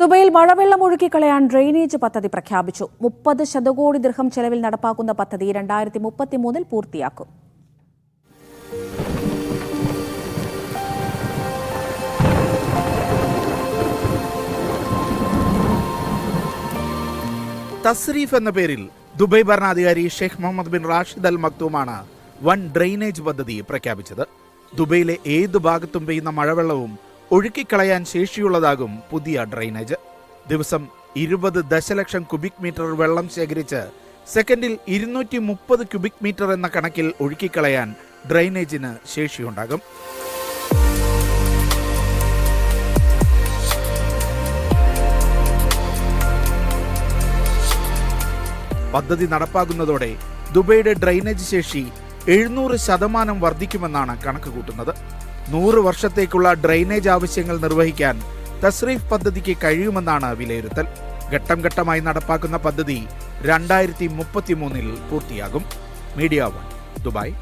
ദുബൈയിൽ മഴവെള്ളം ഒഴുക്കിക്കളയാൻ ഡ്രെയിനേജ് പദ്ധതി പ്രഖ്യാപിച്ചു. മുപ്പത് ശതകോടി ദൃഹം ചെലവിൽ നടപ്പാക്കുന്ന പദ്ധതി രണ്ടായിരത്തി മുപ്പത്തിമൂന്നിൽ പൂർത്തിയാക്കും. തസ്രീഫ് എന്ന പേരിൽ ദുബൈ ഭരണാധികാരി Sheikh Mohammed bin Rashid Al മക്തൂമാണ് one drainage പദ്ധതി പ്രഖ്യാപിച്ചത്. ദുബൈയിലെ ഏത് ഭാഗത്തും പെയ്യുന്ന മഴവെള്ളവും ഒഴുക്കിക്കളയാൻ ശേഷിയുള്ളതാകും പുതിയ ഡ്രെയിനേജ്. ദിവസം ഇരുപത് ദശലക്ഷം ക്യൂബിക് മീറ്റർ വെള്ളം ശേഖരിച്ച് സെക്കൻഡിൽ ഇരുന്നൂറ്റി മുപ്പത് ക്യൂബിക് മീറ്റർ എന്ന കണക്കിൽ ഒഴുക്കിക്കളയാൻ ഡ്രെയിനേജിന് ശേഷിയുണ്ടാകും. പദ്ധതി നടപ്പാകുന്നതോടെ ദുബൈയുടെ ഡ്രെയിനേജ് ശേഷി എഴുന്നൂറ് ശതമാനം വർദ്ധിക്കുമെന്നാണ് കണക്ക് കൂട്ടുന്നത്. നൂറ് വർഷത്തേക്കുള്ള ഡ്രെയിനേജ് ആവശ്യങ്ങൾ നിർവഹിക്കാൻ തസ്രീഫ് പദ്ധതിക്ക് കഴിയുമെന്നാണ് വിലയിരുത്തൽ. ഘട്ടം ഘട്ടമായി നടപ്പാക്കുന്ന പദ്ധതി രണ്ടായിരത്തി മുപ്പത്തിമൂന്നിൽ പൂർത്തിയാകും. Media one Dubai.